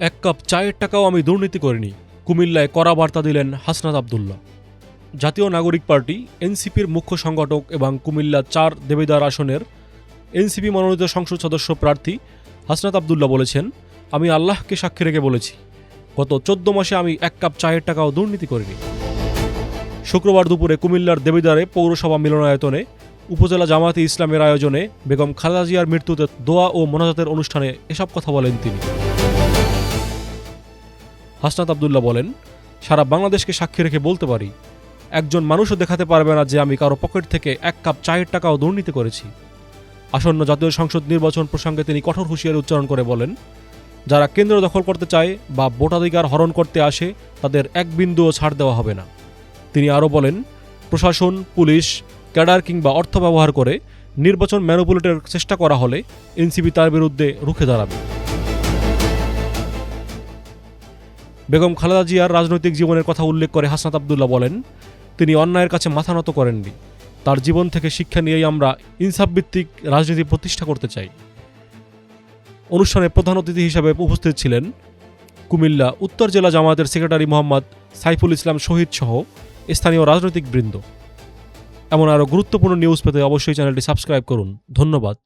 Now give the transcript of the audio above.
এক কাপ চায়ের টাকাও আমি দুর্নীতি করিনি। কুমিল্লায় কড়া বার্তা দিলেন হাসনাত আবদুল্লাহ। জাতীয় নাগরিক পার্টি, এনসিপির মুখ্য সংগঠক এবং কুমিল্লা চার দেবেদার আসনের এনসিপি মনোনীত সংসদ সদস্য প্রার্থী হাসনাত আবদুল্লাহ বলেছেন, আমি আল্লাহকে সাক্ষী রেখে বলেছি। গত চোদ্দ মাসে আমি এক কাপ চায়ের টাকাও দুর্নীতি করিনি। শুক্রবার দুপুরে কুমিল্লার দেবিদারে পৌরসভা মিলনায়তনে, উপজেলা জামায়াতে ইসলামের আয়োজনে বেগম খালেদা জিয়ার মৃত্যুতে দোয়া ও মোনাজাতের অনুষ্ঠানে এসব কথা বলেন তিনি। হাসনাত আবদুল্লাহ বলেন, সারা বাংলাদেশকে সাক্ষী রেখে বলতে পারি, একজন মানুষও দেখাতে পারবে না যে আমি কারও পকেট থেকে এক কাপ চায়ের টাকাও দুর্নীতি করেছি। আসন্ন জাতীয় সংসদ নির্বাচন প্রসঙ্গে তিনি কঠোর হুঁশিয়ারি উচ্চারণ করে বলেন, যারা কেন্দ্র দখল করতে চায় বা ভোটাধিকার হরণ করতে আসে, তাদের এক বিন্দুও ছাড় দেওয়া হবে না। তিনি আরও বলেন, প্রশাসন, পুলিশ, ক্যাডার কিংবা অর্থ ব্যবহার করে নির্বাচন ম্যানুপুলেটের চেষ্টা করা হলে এনসিপি তার বিরুদ্ধে রুখে দাঁড়াবে। বেগম খালেদা জিয়ার রাজনৈতিক জীবনের কথা উল্লেখ করে হাসনাত আবদুল্লাহ বলেন, তিনি অন্যায়ের কাছে মাথা নত করেননি। তার জীবন থেকে শিক্ষা নিয়েই আমরা ইনসাফভিত্তিক রাজনীতি প্রতিষ্ঠা করতে চাই। অনুষ্ঠানে প্রধান অতিথি হিসাবে উপস্থিত ছিলেন কুমিল্লা উত্তর জেলা জামায়াতের সেক্রেটারি মোহাম্মদ সাইফুল ইসলাম শহীদ সহ স্থানীয় রাজনৈতিক বৃন্দ। এমন আরও গুরুত্বপূর্ণ নিউজ পেতে অবশ্যই চ্যানেলটি সাবস্ক্রাইব করুন। ধন্যবাদ।